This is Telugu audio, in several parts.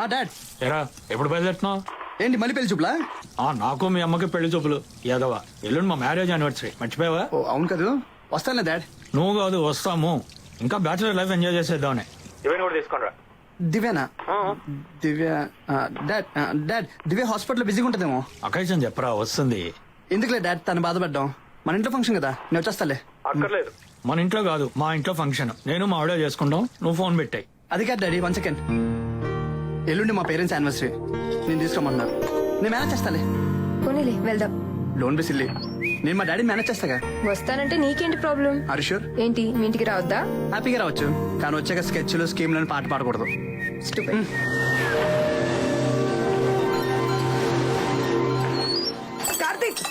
ఆ డాడ్. ఎరా ఎప్పుడు బయలుదేరుతున్నావు? ఏంటి మళ్ళీ పెళ్ళి చూపులా? ఆ నాకు మీ అమ్మకి పెళ్ళి చూపులు. యాదవ ఎల్లుండి మా మ్యారేజ్ యానివర్సరీ మర్చిపోయావా? ఓ అవును కదూ. వస్తానులే డాడ్. నువ్వు కాదు వస్తాము. ఇంకా బ్యాచులర్ లైఫ్ ఎంజాయ్ చేసేద్దామని. ఇవన్నీ కూడా తీసుకోండి దివ్యానా? దివ్య ఆ, డాడ్ ఆ, డాడ్ దివ్య హాస్పిటల్ బిజీగా ఉంటుందేమో. అకేషన్ చెప్పరా వస్తుంది. ఎందుకులే డాడ్ తను బాధపడ్డాం. మన ఇంట్లో ఫంక్షన్ కదా నేను వచ్చేస్తాలే. అక్కర్లేదు. మన ఇంట్లో కాదు మా ఇంట్లో ఫంక్షన్ నేను మా ఆవిడ చేసుకుంటాం నువ్వు ఫోన్ పెట్టాయి. అది కాదు డాడీ వన్ సెకండ్ ఎల్లుండి మా పేరెంట్స్ యానివర్సరీ. నేను తీసుకోమన్నారు నేను మేనేజ్ చేస్తాలే. పోనీలే వెళ్దాం. లోన్ బిసిల్లి నేను మా డాడీ మేనేజ్ చేస్తాగా? వస్తానంటే నీకేంటి ప్రాబ్లం హరీషూర్ ఏంటి మీ ఇంటికి రావద్దా? హ్యాపీగా రావచ్చు. కానీ వచ్చాక స్కెచ్లు స్కీమ్లను పాట పాడకూడదు. Stupid.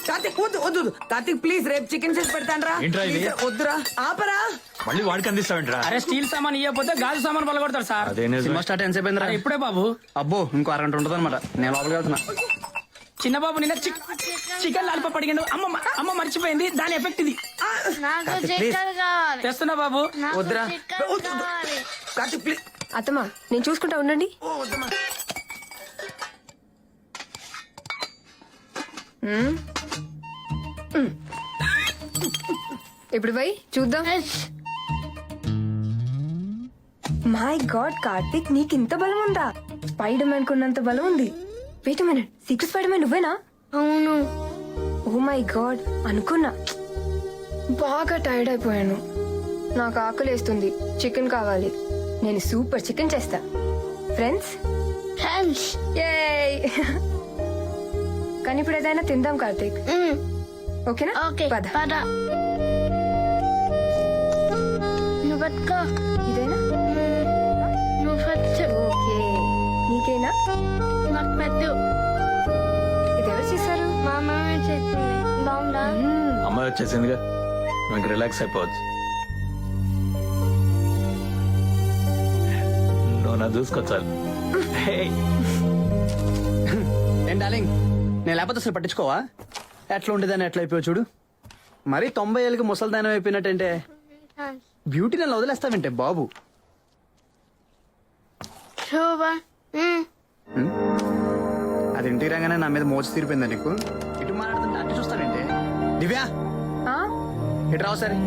కార్తిక్ వద్దు వద్దు. కార్తిక్ ప్లీజ్ రేపు చికెన్ చేసి పెడతానరా. ఏంట్రా ఇది? Please, వద్దురా. ఆపరా. మళ్ళీ వాడికి అందిస్తావేంట్రా? అరే స్టీల్ సామాన్ ఇవ్వకపోతే గాజు సామాన్ పలగొడతారు సార్. అదే నిజమే. సినిమా స్టార్ట్ ఎంతసేపు అయిందిరా అరే ఇప్పుడే బాబు. అబ్బో ఇంకో అరగంట ఉంటుంది అనమాట నేను లోపలికి వెళ్తున్నా. చిన్న బాబు నిన్న చిక్- చికెన్ లాలిపాప్ అడిగాడు అమ్మ అమ్మ మర్చిపోయింది. దాని ఎఫెక్ట్ ఇది. నాకు చికెన్ కావాలి. తెస్తున్నా బాబు. నాకు వద్దురా. కావాలి. కార్తిక్ ప్లీజ్ అత్తమ్మా నేను చూసుకుంటా ఉండండి. మ్మ్. మ్మ్. ఇప్పుడు పోయి చూద్దాం. మై గాడ్ కార్తిక్ నీకు ఇంత బలం ఉందా స్పైడర్ మ్యాన్ కున్నంత బలం ఉంది wait minute secret spider man నువ్వేనా? అవును. ఓ మై గాడ్ అనుకున్నా. బాగా టైర్డ్ అయిపోయాను. నాకు ఆకలేస్తుంది చికెన్ కావాలి. నేను సూపర్ చికెన్ చేస్తా. ఫ్రెండ్స్ ఫ్రెండ్స్ కానీ ఇప్పుడు ఏదైనా తిందాం కార్తీక్. ఓకేనా? ఓకే పద. పద. నువ్వు పట్టుకో ఇదేనా? నువ్వు ఫస్ట్ ఓకే. నీకేనా? నాకు పెట్టు ఇది ఎవరు చేశారు? మా అమ్మ చెప్పింది బాగుందా? మ్మ్. అమ్మాయి వచ్చేసిందిగా. మీకు రిలాక్స్ అయిపోవచ్చు. నువ్వు నా డార్లింగ్? నేను లేకపోతే అసలు పట్టించుకోవా? ఎట్లా ఉండేదాన్ని ఎట్లా అయిపోయావు చూడు? మరి తొంభై ఏళ్ళకి ముసల్దానం అయిపోయినట్టంటే బ్యూటీ నన్ను వదిలేస్తావంటే బాబు? అది ఇంటికి రాగానే నా మీద మోచి తీరిపోయిందా నీకు? ఇటు మాట్లాడుతుంటే అటు చూస్తావేంటి? దివ్యా? ఇటు రావు సరే.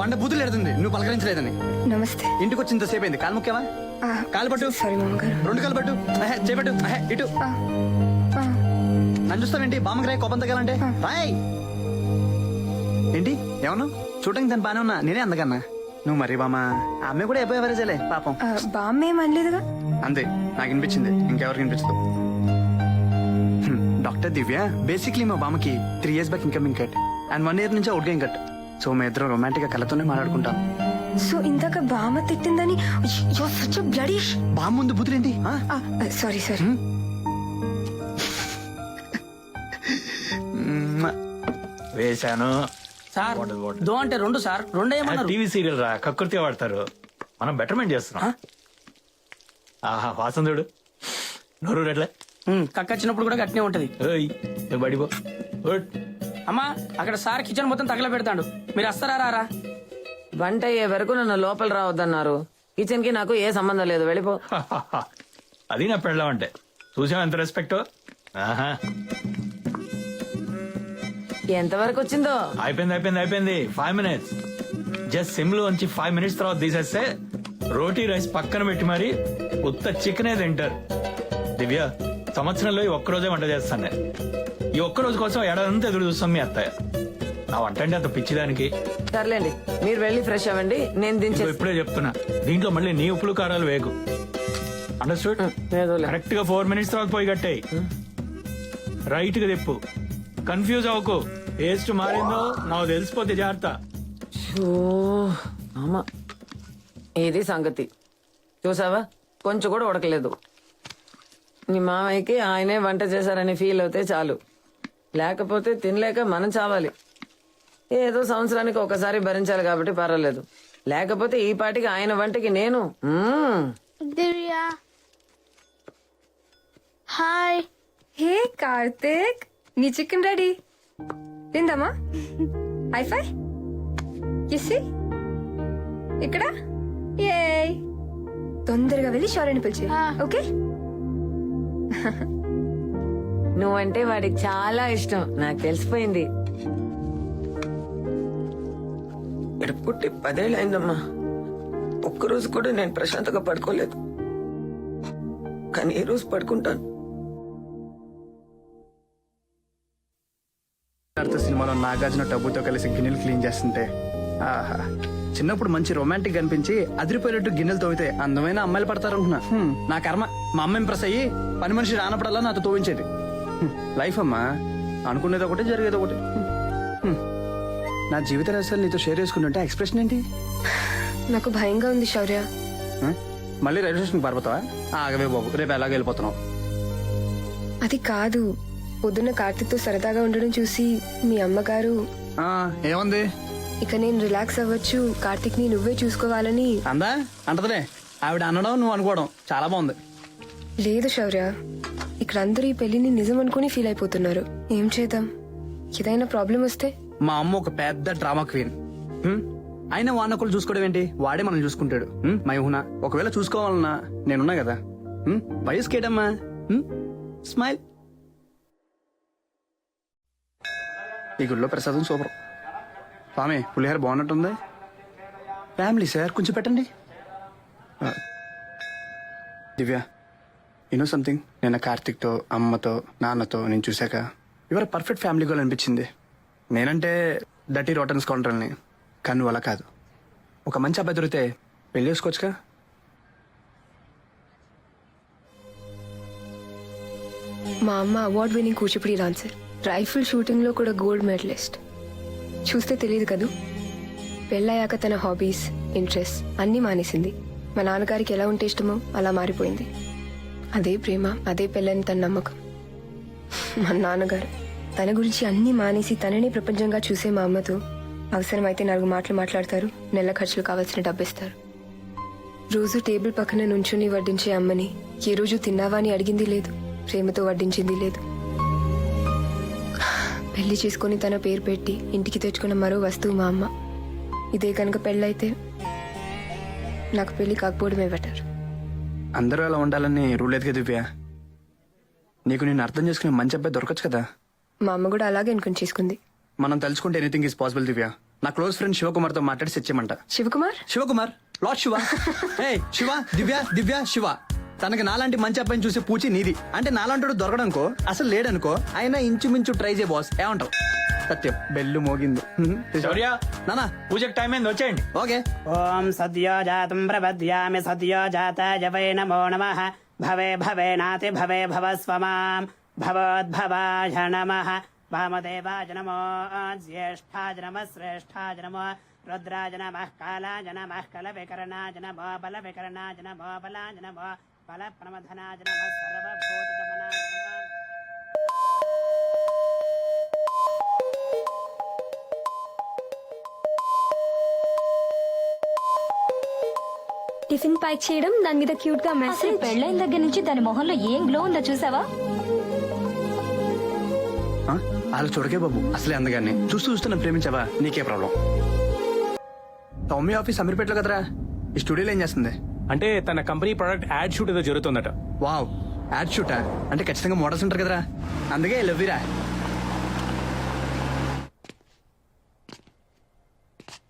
పండ బూతులు ఎడుతుంది. నువ్వు పలకరించలేదని. నమస్తే. ఇంటికి వచ్చి ఇంతసేపు అయింది. కాలు ముఖ్యమా కాలు పట్టు. సారీ మామగారు. రెండు కాలు పట్టు. అహే, చేపట్టు. అహే, ఇటు. నన్ను చూస్తావేంటి? బామ్మకి కోపం తగ్గాలంటే? రాయ్. ఏంటి? ఏమన్నా చూడటానికి దాని బానే ఉన్నా. నేనే అందకన్నా నువ్వు మరి బామ్మ. ఆ అమ్మాయి కూడా అయిపోయే వరజలే పాపం. ఆ, బామ్మ ఏం అనలేదుగా? అంతే. నాకు వినిపించింది. ఇంకెవరికి వినిపించదు. డాక్టర్ దివ్య బేసిక్లీ మా బామ్మకి three years back incoming cut and one year నుంచి అవుట్ గేమ్ కట్ సో మా ఇద్దరం రొమాంటిక్గా కళ్ళతోనే మాట్లాడుకుంటాం. సో ఇందాక బామ్మ తిట్టిందని సచ్ బ్లడీ బామ్మ ముందు బుద్ధులేంటి ఆ? Sorry sorry. వేశాను. సార్. దో అంటే రెండు సార్. రెండు ఏమన్నారు? టీవీ సీరియల్ రా కకృతి వాడతారు. మనం బెటర్మెంట్ చేస్తున్నాం. ఆహా వాసన చూడు. నోరు రెడ్లే కక్కచ్చినప్పుడు కూడా గట్టినే ఉంటది. బడిపో అమ్మా అక్కడ సార్ కిచెన్ మొత్తం తగల పెడతాడు మీరు వస్తారా రారా వంట అయ్యే వరకు నన్ను లోపల రావద్దన్నారు. కిచెన్కి నాకు ఏ సంబంధం లేదు. వెళ్ళిపో. అది నా పెళ్ళం అంటే. చూసావు ఎంత రెస్పెక్ట్ ఆహా. ఎంతవరకు వచ్చిందో? అయిపోయింది అయిపోయింది అయిపోయింది. ఫైవ్ మినిట్స్ జస్ట్ సిమ్లో ఉంచి ఫైవ్ మినిట్స్ తర్వాత తీసేస్తే రోటీ రైస్ పక్కన పెట్టి మరి ఉత్త చికెన్ తింటారు. దివ్య సంవత్సరంలో ఈ ఒక్కరోజే వంట చేస్తాను. ఈ ఒక్క రోజు కోసం ఏడాదంతా ఎదురు చూస్తాం మీ అత్తయ్య. నా వంట అంటే అంత పిచ్చిదానికి. సర్లేండి మీరు వెళ్ళి ఫ్రెష్ అవ్వండి నేను దించే ఇదిగో ఇప్పుడే చెప్తున్నా. దీంట్లో మళ్ళీ నీ ఉప్పులు కారాలు వేగు అండర్స్టూడ్ ఏదోలే. కరెక్ట్గా ఫోర్ మినిట్స్ తర్వాత పోయి కట్టాయి. రైట్గా తిప్పు. కన్ఫ్యూజ్ అవ్వకు. టేస్ట్ మారిందో నాకు తెలిసిపోతే జాగ్రత్త. షో, అమ్మ. ఇది సంగతి? చూసావా? కొంచెం కూడా ఉడకలేదు. నీ మామయ్యకి ఆయనే వంట చేశారని ఫీల్ అవుతే చాలు. లేకపోతే తినలేక మనం చావాలి. ఏదో సంవత్సరానికి ఒకసారి భరించాలి కాబట్టి పర్వాలేదు. లేకపోతే ఈ పాటికి ఆయన వంటకి నేను మ్మ్. దివ్య. హాయ్. హే కార్తిక్. నీ చికెన్ రెడీ. తిందామా? హైఫై కిస్సి. ఇక్కడ? ఏయ్. తొందరగా వెళ్ళి శౌర్యని పిలిచి. ఆ. ఓకే? నువ్వంటే వాడికి చాలా ఇష్టం. నాకు తెలిసిపోయింది. ఇక్కడ పుట్టి పదేళ్ళైందమ్మా. ఒక్కరోజు కూడా నేను ప్రశాంతంగా పడుకోలేదు. కానీ ఈ రోజు పడుకుంటాను? సిద్ధార్థ సినిమాలో నాగార్జున టబ్బుతో కలిసి గిన్నెలు క్లీన్ చేస్తుంటే ఆహా చిన్నప్పుడు మంచి రొమాంటిక్ అనిపించి అదిరిపోయినట్టు గిన్నెలు తోవితే అందమైన అమ్మాయిలు పడతారనుకున్నా. హ్మ్, నా కర్మ. మా అమ్మ ఇంప్రెస్ అయ్యి పని మనిషి రానప్పుడల్లా నాతో తోవించేది హ్మ్, లైఫ్ అమ్మా అనుకునేది ఒకటి జరిగేది ఒకటి. హ్మ్, హ్మ్. నా జీవిత రహస్యాలు నీతో షేర్ చేసుకుంటుంటే ఎక్స్ప్రెషన్ ఏంటి? నాకు భయంగా ఉంది శౌర్య. ఆ? మళ్ళీ రైల్వే స్టేషన్ పారిపోతావా? ఆగవే బాబు రేపు ఎలాగ వెళ్ళిపోతున్నావు. అది కాదు. పొద్దున్న కార్తీక్తో సరదాగా ఉండడం చూసి మీ అమ్మగారు ఆ, ఏముంది? ఇక నేను రిలాక్స్ అవ్వచ్చు. కార్తీక్ని నువ్వే చూసుకోవాలని. అందా? అంటదిలే. ఆవిడ అనడం నువ్వు అనుకోవడం. చాలా బాగుంది. లేదు శౌర్య. ఇక్కడ అందరూ ఈ పెళ్ళిని నిజం అనుకుని ఫీల్ అయిపోతున్నారు. ఏం చేద్దాం? ఏదైనా ప్రాబ్లం వస్తే మా అమ్మ ఒక పెద్ద డ్రామా క్వీన్. హ్మ్? అయినా వానకులు చూసుకోవడం ఏంటి? వాడే మనం చూసుకుంటాడు. హ్మ్? మైహునా ఒకవేళ చూసుకోవాలన్నా నేనున్నా కదా. వయసు కేటమ్మా? స్మైల్. ఈ గుడిలో ప్రసాదం సూపర్. స్వామి పులిహార బాగున్నట్టుంది? ఫ్యామిలీ సార్ కొంచెం పెట్టండి. దివ్య యూనో సంథింగ్ నిన్న కార్తిక్తో అమ్మతో నాన్నతో నేను చూశాక ఇవర పర్ఫెక్ట్ ఫ్యామిలీ గోల్ అనిపించింది. నేనంటే డటీ రోటన్స్ కౌంటర్ని కానీ నువ్వు అలా కాదు. ఒక మంచి అబ్బాయి దొరికితే పెళ్ళి చేసుకోవచ్చుగా? మా అమ్మ award winning Kuchipudi dancer rifle షూటింగ్లో కూడా గోల్డ్ మెడలిస్ట్ చూస్తే తెలియదు కదూ? పెళ్ళయ్యాక తన హాబీస్ ఇంట్రెస్ట్ అన్నీ మానేసింది. మా నాన్నగారికి ఎలా ఉంటే ఇష్టమో అలా మారిపోయింది. అదే ప్రేమ అదే పెళ్ళని తన నమ్మకం. మా నాన్నగారు. తన గురించి అన్నీ మానేసి తననే ప్రపంచంగా చూసే మా అమ్మతో అవసరమైతే నాలుగు మాటలు మాట్లాడతారు నెల ఖర్చులు కావాల్సిన డబ్బిస్తారు. రోజు టేబుల్ పక్కన నుంచుని వడ్డించే అమ్మని ఏ రోజు తిన్నావా అని అడిగింది లేదు ప్రేమతో వడ్డించింది లేదు. పెళ్ళి చేసుకుని తన పేరు పెట్టి ఇంటికి తెచ్చుకున్న మరో వస్తువు మా అమ్మ. ఇదే కనుక పెళ్ళైతే నాకు పెళ్ళి కాకపోవడమే బెటర్. అందరూ అలా ఉండాలని రూల్ లేదు కదా దివ్య? నీకు నేను అర్థం చేసుకునే మంచి అబ్బాయి దొరకచ్చు కదా? మా అమ్మ కూడా అలాగే అనుకుని చేసుకుంది. మనం తలుచుకుంటే ఎనీథింగ్ ఈస్ పాసిబుల్ దివ్య. నా క్లోజ్ ఫ్రెండ్ శివకుమార్తో మాట్లాడి సెచ్చేయమంట శివకుమార్? శివకుమార్? లార్డ్ శివ. ఏ శివ దివ్య దివ్య శివ. తనకి నాలాంటి మంచి అబ్బాయిని చూసే పూచి నీది. అంటే నాలాంటి దొరకడనుకో అసలు లేడనుకో అయినా ఇంచుమించు ట్రై చేయ బాస్ ఏమంటావు? సత్యం. బెల్లు మోగింది. శౌర్య నానా? పూజకి టైం అయింది వచ్చేయండి. ఓకే. ఓం సద్యో జాతం ప్రపద్యామి సద్యో జాతాయ వై నమో నమ. భవే భవే నాతి భవే భవ స్వమాం. భవోద్భవాయ నమ వామదేవాయ నమో జ్యేష్ఠాయ నమ శ్రేష్ఠాయ నమో రుద్రాయ నమ కాలాయ నమ కల వికరణాయ నమో బల వికరణాయ నమో బలాయ నమో బల ప్రమథనాయ నమ టిఫిన్ ప్యాక్ చేయడం దాని మీద క్యూట్గా అసలు మెసేజ్ పెళ్ళైన దగ్గర నుంచి దాని మొహంలో ఏం గ్లో ఉందో చూసావా? వాళ్ళు చూడకే బాబు. అసలే అందగాన్ని. చూస్తూ చూస్తూ నన్ను ప్రేమించావా? నీకే ప్రాబ్లం. సౌమ్య ఆఫీస్ అమీర్పేటలో కదరా. ఈ స్టూడియోలో ఏం చేస్తుంది? అంటే తన కంపెనీ ప్రొడక్ట్ యాడ్ షూట్ ఏదో జరుగుతుందట. వావ్. యాడ్ షూటా? అంటే ఖచ్చితంగా మోడల్స్ ఉంటారు కదరా. అందుకే లవ్విరా